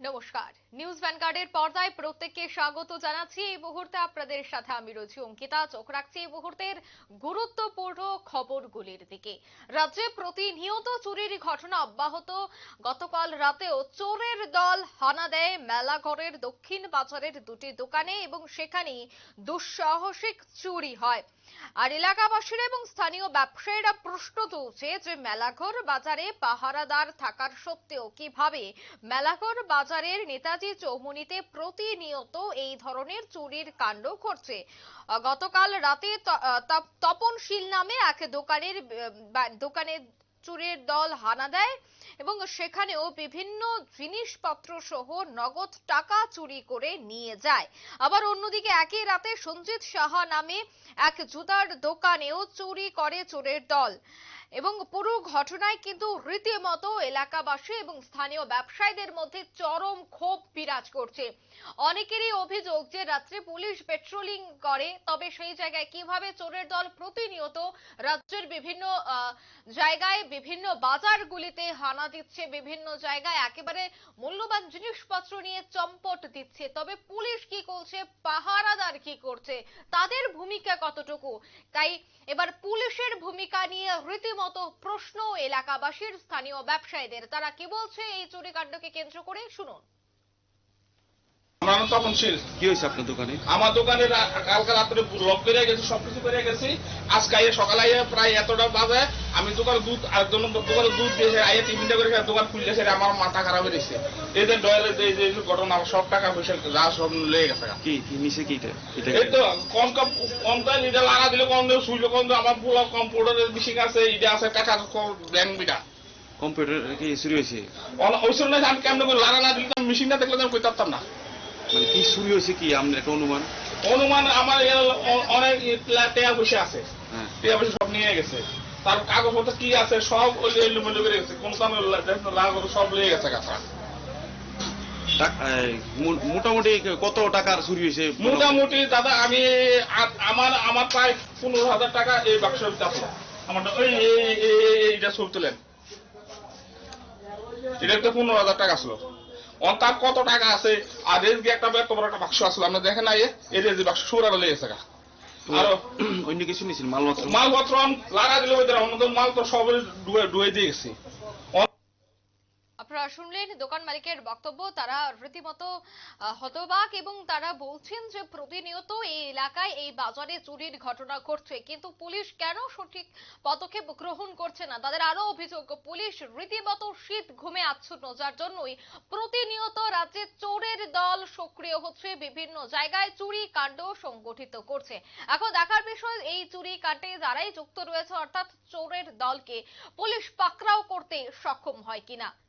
নমস্কার। নিউজ ভ্যানগার্ডের পর্দায় প্রত্যেককে স্বাগত জানাচ্ছি। এই মুহূর্তে আপনাদের সাথে আমি রয়েছি অঙ্কিতা। চোখ রাখছি এই মুহূর্তের গুরুত্বপূর্ণ খবরগুলির দিকে। রাজ্যে প্রতিনিয়ত চুরির ঘটনা অব্যাহত। গতকাল রাতেও চোরের দল হানা দেয় মেলাঘরের দক্ষিণ বাজারের দুটি দোকানে এবং সেখানেই দুঃসাহসিক চুরি হয়। আর এলাকাবাসীরা এবং স্থানীয় ব্যবসায়ীরা প্রশ্ন তুলছে যে, মেলাঘর বাজারে পাহারাদার থাকার সত্ত্বেও কীভাবে মেলাঘর বাজারের নেতাজি চৌমুনিতে প্রতিনিয়ত এই ধরনের চুরির কাণ্ড ঘটছে। গতকাল রাতে তপনশীল নামে এক দোকানের দোকানে চুরির দল হানা দেয় এবং সেখানেও বিভিন্ন জিনিসপত্র সহ নগদ টাকা চুরি করে নিয়ে যায়। আবার অন্যদিকে একই রাতে সঞ্জিত সাহা নামে এক জুতার দোকানেও চুরি করে চোরের দল। এবং পুরো ঘটনায় কিন্তু রীতিমতো এলাকাবাসী এবং স্থানীয় ব্যবসায়ীদের মধ্যে চরম ক্ষোভ বিরাজ করছে। অনেকেরই অভিযোগ যে রাত্রে পুলিশ পেট্রোলিং করে, তবে সেই জায়গায় কীভাবে চোরের দল প্রতিনিয়ত রাজ্যের বিভিন্ন জায়গায় বিভিন্ন বাজারগুলিতে হানা দিচ্ছে, বিভিন্ন জায়গায় একেবারে মূল্যবান জিনিসপত্র নিয়ে চম্পট দিচ্ছে। তবে পুলিশ কি করছে? পাহারাদার কি করছে? তাদের ভূমিকা কতটুকু? তাই এবার পুলিশের ভূমিকা নিয়ে রীতিমতো প্রশ্ন এলাকাবাসীর স্থানীয় ব্যবসায়ীদের। তারা কি বলছে? এই চুরি চুরিকাণ্ডকে কেন্দ্র করে শুনুন। আমার নাম তপন শীল কি হয়েছে আপনার দোকানে? আমার দোকানে কালকে রাত্রে লক করে গেছি সবকিছু করে গেছি। আজকে সকালে প্রায় এতটা বাজে আমি দোকানে দুধ আর জন্য দোকানে দুধ দিয়েছে আইয়ে টিফিনটা করে দোকান খুললে সেটা আমার মাথা খারাপ হয়ে গেছে এই যে ডয়ের যে যে ঘটনা আমার সব টাকা পয়সা যা সব লেগে গেছে কি কি নিচে কি এটা এটা এই তো কম কম কম তো এটা লাগা দিলে কম দেবে সুইলে কম দেবে আমার পুরো কম্পিউটারের মেশিন আছে এটা আছে টাকা ব্যাংক বিটা কম্পিউটার কি চুরি হয়েছে? ওই সময় আমি কেমন করে? লাগা না দিলে মেশিনটা দেখলে আমি কই পারতাম না। মানে কি চুরি হয়েছে কি? আপনার একটা অনুমান? অনুমান আমার অনেক টাকা পয়সা আছে। হ্যাঁ। টাকা পয়সা সব নিয়ে গেছে। তার কাগজপত্র কি আছে সব ওই এলোমেলো করে গেছে। কোন কামে লাগ সব লেগে গেছে মো- মোটামুটি কত টাকার চুরি হয়েছে? মোটামুটি দাদা আমি আমার আমার প্রায় পনেরো হাজার টাকা এই বাক্সের আছে। আমার ওই এই- এই- এই- এইটা ছবি তোলেন। এটা তো পনেরো হাজার টাকা আসলো তার কত টাকা আছে? আর এর একটা বড় একটা বাক্স আসলো আমরা দেখেন না এই যে বাক্স সুরাটা লেগেছে গা। আরও অন্য কিছু নিয়েছিল মালপত্র। মালপত্র লাগা দিলে ওই অন্য মাল তো সব ডুবে ডুয়ে দিয়ে গেছি। আপনারা শুনলেন দোকান মালিকের বক্তব্য। তারা রীতিমতো হতবাক এবং তারা বলছেন যে প্রতিনিয়ত এই এলাকায় এই বাজারে চুরির ঘটনা ঘটছে। কিন্তু পুলিশ কেন সঠিক পদক্ষেপ গ্রহণ করছে না? তাদের আরও অভিযোগ, পুলিশ রীতিমতো শীত ঘুমে আচ্ছন্ন, যার জন্যই প্রতিনিয়ত রাজ্যে চোরের দল সক্রিয় হচ্ছে, বিভিন্ন জায়গায় চুরি কাণ্ড সংগঠিত করছে। এখন দেখার বিষয়, এই চুরি কাণ্ডে যারাই যুক্ত রয়েছে, অর্থাৎ চোরের দলকে পুলিশ পাকড়াও করতে সক্ষম হয় কিনা?